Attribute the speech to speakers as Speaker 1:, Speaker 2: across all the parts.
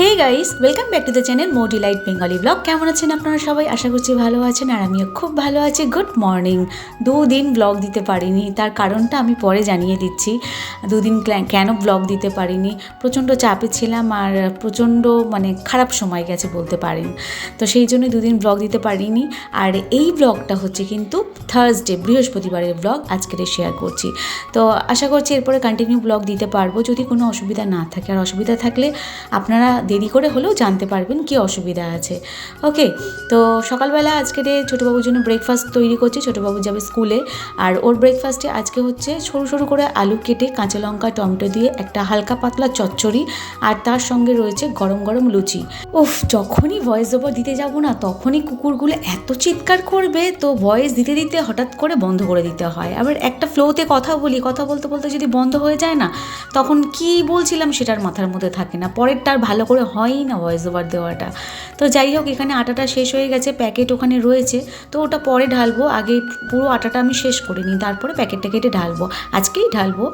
Speaker 1: Hey guys welcome back to the channel Mo delight Bengali vlog কেমন আছেন আপনারা সবাই? আশা করছি ভালো আছেন আর আমিও খুব ভালো আছি। গুড মর্নিং দুদিন ব্লগ দিতে পারিনি, তার কারণটা আমি পরে জানিয়ে দিচ্ছি। দুদিন কেন ব্লগ দিতে পারিনি? প্রচণ্ড চাপে ছিলাম আর প্রচণ্ড মানে খারাপ সময় গেছে বলতে পারেন। তো সেই জন্য দুদিন ব্লগ দিতে পারিনি। আর এই ব্লগটা হচ্ছে কিন্তু থার্সডে বৃহস্পতিবারের ব্লগ আজকের শেয়ার করছি। তো আশা করছি এরপরে কন্টিনিউ ব্লগ দিতে পারব। যদি কোনো অসুবিধা না থাকে, আর অসুবিধা থাকলে আপনারা দেরি করে হলেও জানতে পারবেন কি অসুবিধা আছে। ওকে তো সকালবেলা আজকে ছোটোবাবুর জন্য ব্রেকফাস্ট তৈরি করছি, ছোটোবাবু যাবে স্কুলে আর ওর ব্রেকফাস্টে আজকে হচ্ছে সরু সরু করে আলু কেটে কাঁচা লঙ্কা, টমেটো দিয়ে একটা হালকা পাতলা চচ্চড়ি আর তার সঙ্গে রয়েছে গরম গরম লুচি। উফ, যখনই ভয়েস ওভার দিতে যাব না, তখনই কুকুরগুলো এত চিৎকার করবে, তো ভয়েস দিতে দিতে হঠাৎ করে বন্ধ করে দিতে হয়। আবার একটা ফ্লোতে কথা বলি, কথা বলতে বলতে যদি বন্ধ হয়ে যায় না, তখন কি বলছিলাম সেটার মাথার মধ্যে থাকে না। পরেরটা আর ভালো করে হয়ই না ভয়েস ওভার দেওয়াটা। তো যাই হোক, এখানে আটাটা শেষ হয়ে গেছে প্যাকেট ওখানে রয়েছে। তো ওটা পরে ঢালবো, আগে পুরো আটাটা আমি শেষ করে নিই, তারপরে প্যাকেটটা কেটে ঢালবো, আজকেই ঢালবো।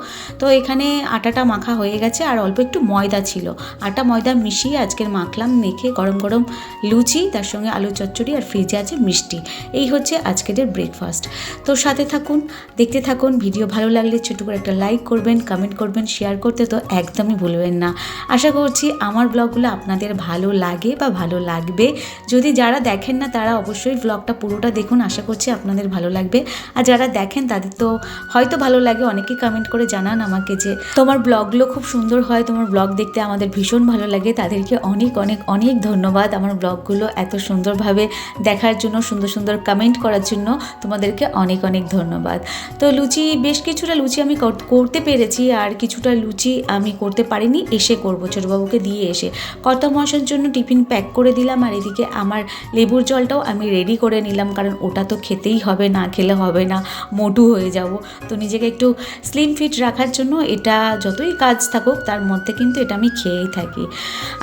Speaker 1: তো এখানে আটাটা মাখা হয়ে গেছে, আর অল্প একটু ময়দা ছিল। আটা, ময়দা মিশিয়ে আজকের মাখলাম, মেখে গরম গরম লুচি, তার সঙ্গে আলু চচ্চড়ি আর ফ্রিজে আছে মিষ্টি। এই হচ্ছে আজকের ব্রেকফাস্ট তো সাথে থাকুন, দেখতে থাকুন ভিডিও ভালো লাগলে ছোটো করে একটা লাইক করবেন কমেন্ট করবেন শেয়ার করতে তো একদমই ভুলবেন না। আশা করছি আমার ব্লগগুলো আপনাদের ভালো লাগে বা ভালো লাগবে। যদি যারা দেখেন না, তারা অবশ্যই ব্লগটা পুরোটা দেখুন। আশা করছি আপনাদের ভালো লাগবে। আর যারা দেখেন, তাদের তো হয়তো ভালো লাগে। অনেকেই কমেন্ট করে জানান আমাকে যে, তোমার ব্লগগুলো খুব সুন্দর হয়। তোমার ব্লগ দেখতে আমাদের ভীষণ ভালো লাগে। তাদেরকে অনেক অনেক অনেক ধন্যবাদ আমার ব্লগগুলো এত সুন্দরভাবে দেখার জন্য, সুন্দর সুন্দর কমেন্ট করার জন্য। তোমাদেরকে অনেক অনেক ধন্যবাদ। তো লুচি, বেশ কিছুটা লুচি আমি কর- করতে পেরেছি। আর কিছুটা লুচি আমি করতে পারিনি। এসে করব। ছোটোবাবুকে দিয়ে এসে। কর্তা মশার জন্য টিফিন প্যাক করে দিলাম আর এদিকে আমার লেবুর জলটাও আমি রেডি করে নিলাম, কারণ ওটা তো খেতেই হবে, না খেলে হবে না, মোটু হয়ে যাব। তো নিজেকে একটু স্লিম ফিট রাখার জন্য এটা যতই কাজ থাকুক, তার মধ্যে কিন্তু এটা আমি খেয়েই থাকি।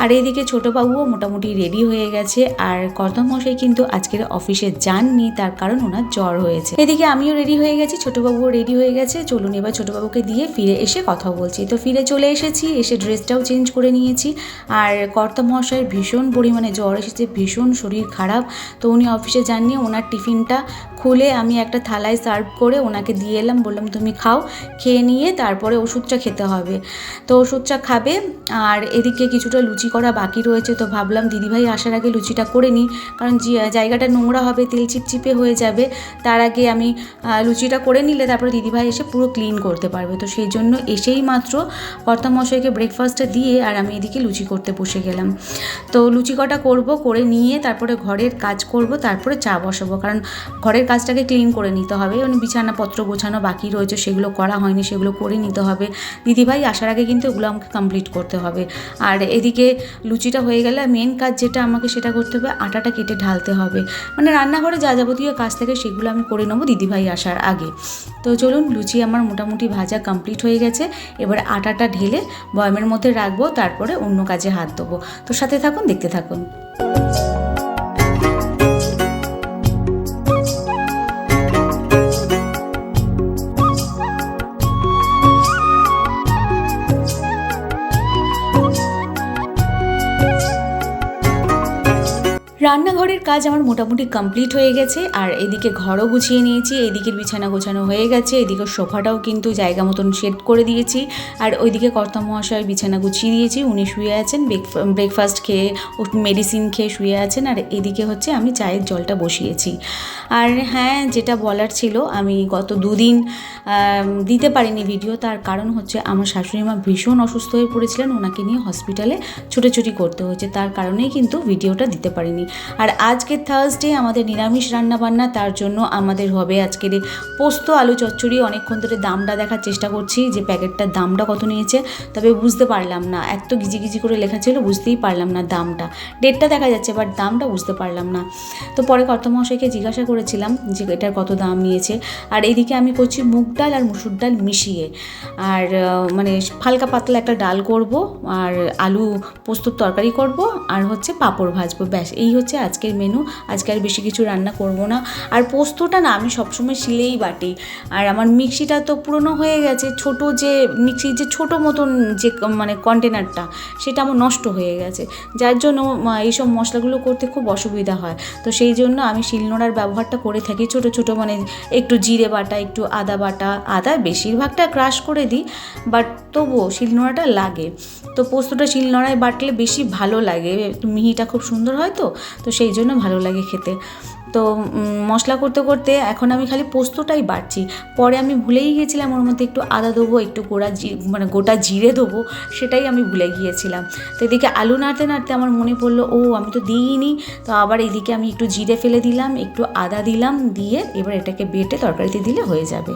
Speaker 1: আর এদিকে ছোটোবাবুও মোটামুটি রেডি হয়ে গেছে, আর কর্দমশাই কিন্তু আজকের অফিসে যাননি, তার কারণ ওনার জ্বর হয়েছে। এদিকে আমিও রেডি হয়ে গেছি ছোটোবাবুও রেডি হয়ে গেছে, চলুন এবার ছোটোবাবুকে দিয়ে ফিরে এসে কথা বলছি। তো ফিরে চলে এসেছি, এসে ড্রেসটাও চেঞ্জ করে নিয়েছি, আর কর্তা মহাশয়ের ভীষণ পরিমাণে জ্বর এসেছে, ভীষণ শরীর খারাপ। তো উনি অফিসে যাননি, ওনার টিফিনটা খুলে আমি একটা থালায় সার্ভ করে ওনাকে দিয়ে এলাম, বললাম, তুমি খাও, খেয়ে নিয়ে তারপরে ওষুধটা খেতে হবে। তো ওষুধটা খাবে, আর এদিকে কিছুটা লুচি করা বাকি রয়েছে, তো ভাবলাম, দিদিভাই আসার আগে লুচিটা করে নিই, কারণ জায়গাটা নোংরা হবে, তেল চিপচিপে হয়ে যাবে, তার আগে আমি লুচিটা করে নিলে তারপরে দিদিভাই এসে পুরো ক্লিন করতে পারবে। তো সেই জন্য এসেই মাত্র কর্তামশাইকে ব্রেকফাস্টটা দিয়ে, আর আমি এদিকে লুচি করতে বসে গেলাম। তো লুচি কটা করব, করে নিয়ে তারপরে ঘরের কাজ করব, তারপরে চা বসাবো। কারণ ঘরের কাজটাকে ক্লিন করে নিতে হবে। মানে বিছানাপত্র গোছানো বাকি রয়েছে, সেগুলো করা হয়নি, সেগুলো করে নিতে হবে। দিদিভাই আসার আগে কিন্তু ওগুলো আমাকে কমপ্লিট করতে হবে। আর এদিকে লুচিটা হয়ে গেলে মেন কাজ যেটা আমাকে সেটা করতে হবে, আটাটা কেটে ঢালতে হবে। মানে রান্নাঘরে যা যাবতীয় কাজ থাকে সেগুলো আমি করে নেব দিদিভাই আসার আগে। তো চলুন, লুচি আমার মোটামুটি ভাজা কমপ্লিট হয়ে গেছে। এবার আটাটা ঢেলে বয়মের মধ্যে রাখব, তারপরে অন্য কাজে হাত দেবো। তো সাথে থাকুন দেখতে থাকুন। রান্নাঘরের কাজ আমার মোটামুটি কমপ্লিট হয়ে গেছে, আর এদিকে ঘরও গুছিয়ে নিয়েছি এদিকের বিছানা গোছানো হয়ে গেছে, এদিকে সোফাটাও কিন্তু জায়গা মতন সেট করে দিয়েছি, আর ওইদিকে কর্তা মহাশয় বিছানা গুছিয়ে দিয়েছি, উনি শুয়ে আছেন ব্রেকফাস্ট খেয়ে মেডিসিন খেয়ে শুয়ে আছেন, আর এদিকে হচ্ছে আমি চায়ের জলটা বসিয়েছি। আর হ্যাঁ যেটা বলার ছিল, আমি গত দুদিন দিতে পারিনি ভিডিও তার কারণ হচ্ছে আমার শাশুড়ি মা ভীষণ অসুস্থ হয়ে পড়েছিলেন, ওনাকে নিয়ে হসপিটালে ছুটোছুটি করতে হয়েছে, তার কারণেই কিন্তু ভিডিওটা দিতে পারিনি। আর আজকে থার্সডে আমাদের নিরামিষ রান্না বান্না তার জন্য আমাদের হবে আজকের পোস্ত, আলু চচ্চড়ি। অনেকক্ষণ ধরে দামটা দেখার চেষ্টা করছি যে প্যাকেটটার দামটা কত নিয়েছে, তবে বুঝতে পারলাম না। এত গিজি গিজি করে লেখা ছিল, বুঝতেই পারলাম না দামটা। ডেটটা দেখা যাচ্ছে বাট দামটা বুঝতে পারলাম না। তো পরে কর্তমশাইকে জিজ্ঞাসা করেছিলাম যে এটার কত দাম নিয়েছে। আর এইদিকে আমি করছি মুগ ডাল আর মুসুর ডাল মিশিয়ে। আর মানে হালকা পাতলা একটা ডাল করব, আর আলু পোস্তর তরকারি করব, আর হচ্ছে পাঁপড় ভাজবো, ব্যাস। এই হচ্ছে হচ্ছে আজকের মেনু আজকে আর বেশি কিছু রান্না করব না। আর পোস্তটা না, আমি সবসময় শিলেই বাটি। আর আমার মিক্সিটা তো পুরনো হয়ে গেছে। ছোট যে মিক্সির যে ছোট মতন যে মানে কন্টেনারটা সেটা আমার নষ্ট হয়ে গেছে। যার জন্য এইসব মশলাগুলো করতে খুব অসুবিধা হয়। তো সেই জন্য আমি শিলনোড়ার ব্যবহারটা করে থাকি। ছোট ছোট মানে একটু জিরে বাটা, একটু আদা বাটা, আদা বেশিরভাগটা ক্রাশ করে দিই বাট তবুও শিলনোড়াটা লাগে। তো পোস্তটা শিলনোড়ায় বাটলে বেশি ভালো লাগে। মিহিটা খুব সুন্দর হয় তো তো সেই জন্য ভালো লাগে খেতে। তো মশলা করতে করতে এখন আমি খালি পোস্তটাই বাড়ছি। পরে আমি ভুলেই গিয়েছিলাম ওর মধ্যে একটু আদা দেবো, একটু গোড়া মানে গোটা জিরে দেবো, সেটাই আমি ভুলে গিয়েছিলাম। তো এদিকে আলু নাড়তে নাড়তে আমার মনে পড়ল, ও আমি তো দিইনি। তো আবার এদিকে আমি একটু জিরে ফেলে দিলাম, একটু আদা দিলাম, দিয়ে এবার এটাকে বেটে তরকারিতে দিলে হয়ে যাবে।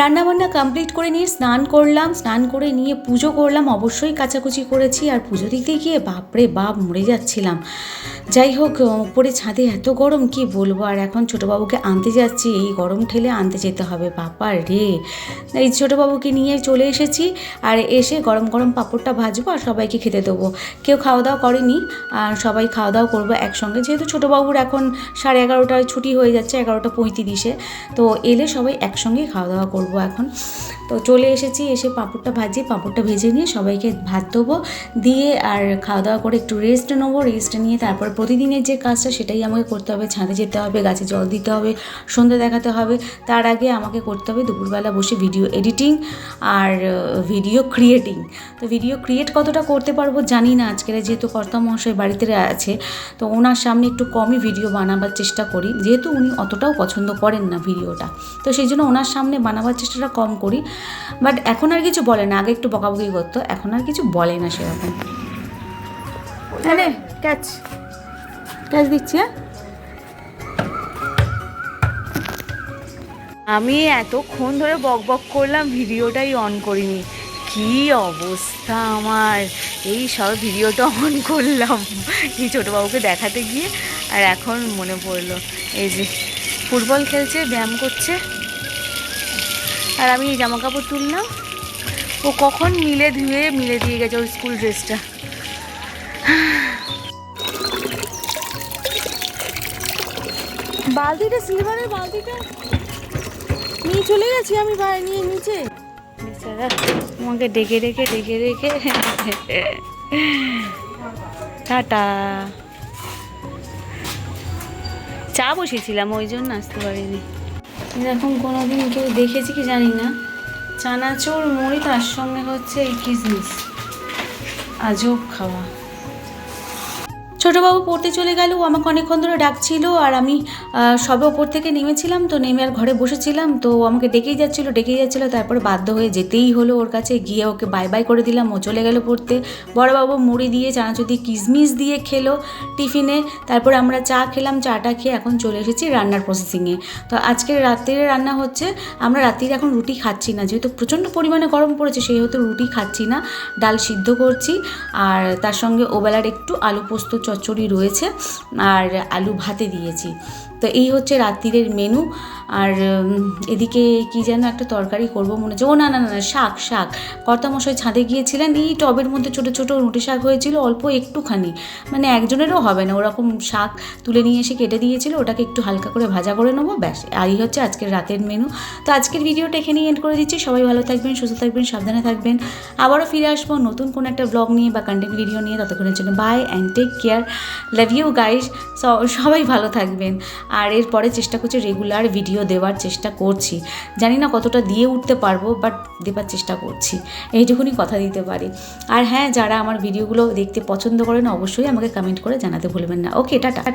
Speaker 1: রান্নাবান্না কমপ্লিট করে নিয়ে স্নান করলাম, স্নান করে নিয়ে পুজো করলাম। অবশ্যই কাচাকুচি করেছি, আর পুজো দিতে গিয়ে বাপরে বাপ, মরে যাচ্ছিলাম। যাই হোক উপরে ছাদে এত গরম, কি বলব? আর এখন ছোটোবাবুকে আনতে যাচ্ছি, এই গরম ঠেলে আনতে যেতে হবে। বাবা রে! এই ছোটোবাবুকে নিয়ে চলে এসেছি, আর এসে গরম গরম পাঁপড়টা ভাজবো আর সবাইকে খেতে দেবো। কেউ খাওয়া দাওয়া করেনি, আর সবাই খাওয়া দাওয়া করব একসঙ্গে। যেহেতু ছোটোবাবুর এখন সাড়ে এগারোটায় ছুটি হয়ে যাচ্ছে, এগারোটা পঁয়ত্রিশে, তো এলে সবাই একসঙ্গেই খাওয়া দাওয়া করব এখন। তো চলে এসেছি, এসে পাঁপড়টা ভাজি, পাঁপড়টা ভেজে নিয়ে সবাইকে ভাত দেবো। দিয়ে আর খাওয়া দাওয়া করে একটু রেস্ট নেব রেস্ট নিয়ে তারপর প্রতিদিনের যে কাজটা সেটাই আমাকে করতে হবে, ছাদে যেতে হবে, গাছে জল দিতে হবে, সন্ধ্যে দেখাতে হবে। তার আগে আমাকে করতে হবে দুপুরবেলা বসে ভিডিও এডিটিং আর ভিডিও ক্রিয়েটিং তো ভিডিও ক্রিয়েট কতটা করতে পারব জানি না। আজকের যেহেতু কর্তামশাই বাড়িতে আছে, তো ওনার সামনে একটু কমই ভিডিও বানাবার চেষ্টা করি। যেহেতু উনি অতটাও পছন্দ করেন না ভিডিওটা তো সেই জন্য ওনার সামনে বানাবার চেষ্টাটা কম করি। বাট এখন আর কিছু বলে না। আগে একটু বকাবকি করতো, এখন আর কিছু বলে না সেরকম। ক্যাচ ক্যাচ দিচ্ছি হ্যাঁ?
Speaker 2: আমি এতক্ষণ ধরে বক বক করলাম, ভিডিওটাই অন করিনি। কি অবস্থা আমার? এই সব ভিডিওটা অন করলাম। এই ছোটোবাবুকে দেখাতে গিয়ে, আর এখন মনে পড়ল, এই যে ফুটবল খেলছে, ব্যায়াম করছে, আর আমি এই জামা কাপড় তুললাম। ও কখন মিলে ধুয়ে, মিলে দিয়ে গেছে ওর স্কুল ড্রেসটা
Speaker 3: বালতিটা সিলভারের বালতিটা? নিয়ে চলে গেছি আমি বাইরে নিয়ে নিচে।
Speaker 2: বেচারা আমাকে ডেকে ডেকে ডেকে ডেকে। টাটা। চা বসেছিলাম, ওই জন্য আসতে পারিনি।
Speaker 1: এরকম কোনোদিন কেউ দেখেছি কি জানি না? চানাচুর মুড়ি তার সঙ্গে হচ্ছে এই কিসমিস। আজব খাওয়া। ছোটোবাবু পড়তে চলে গেল, ও আমাকে অনেকক্ষণ ধরে ডাকছিল আর আমি সবে ওপর থেকে নেমেছিলাম তো নেমে আর ঘরে বসেছিলাম তো ও আমাকে ডেকেই যাচ্ছিল ডেকেই যাচ্ছিল, তারপর বাধ্য হয়ে যেতেই হলো ওর কাছে, গিয়ে ওকে বাই বাই করে দিলাম, ও চলে গেল পড়তে। বড়বাবু মুড়ি দিয়ে চানাচুর দিয়ে কিসমিস দিয়ে খেলো টিফিনে, তারপরে আমরা চা খেলাম, চাটা খেয়ে এখন চলে এসেছি রান্নার প্রসেসিংয়ে তো আজকের রাত্রের রান্না হচ্ছে, আমরা রাত্রির এখন রুটি খাচ্ছি না, যেহেতু প্রচণ্ড পরিমাণে গরম পড়েছে সেই হয়তো রুটি খাচ্ছি না, ডাল সিদ্ধ করছি আর তার সঙ্গে ওবেলার একটু আলু পোস্ত চচ্চড়ি রয়েছে আর আলু ভাতে দিয়েছি। তো এই হচ্ছে রাত্রিরের মেনু আর এদিকে কি যেন একটা তরকারি করব মনে হচ্ছে। ও, না না না শাক শাক। কর্তামশাই ছাদে গিয়েছিলেন। এই টবের মধ্যে ছোট ছোট রুটি শাক হয়েছিল, অল্প একটুখানি। মানে একজনেরও হবে না, ওরকম শাক তুলে নিয়ে এসে কেটে দিয়েছিল। ওটাকে একটু হালকা করে ভাজা করে নেব। ব্যাস আর এই হচ্ছে আজকের রাতের মেনু তো আজকের ভিডিওটা এখানেই এন্ড করে দিচ্ছি। সবাই ভালো থাকবেন, সুস্থ থাকবেন, সাবধানে থাকবেন। আবারও ফিরে আসব নতুন কোনো একটা ব্লগ নিয়ে বা কন্টেন্ট ভিডিও নিয়ে ততক্ষণের জন্য। Bye and take care love you guys সবাই ভালো থাকবেন। আর এরপরে চেষ্টা করছি রেগুলার ভিডিও দেওয়ার চেষ্টা করছি। জানি না কতটা দিয়ে উঠতে পারব বাট দেবার চেষ্টা করছি। এইটুকুনি কথা দিতে পারি। আর হ্যাঁ যারা আমার ভিডিওগুলো দেখতে পছন্দ করেন, অবশ্যই আমাকে কমেন্ট করে জানাতে ভুলবেন না। Okay tata.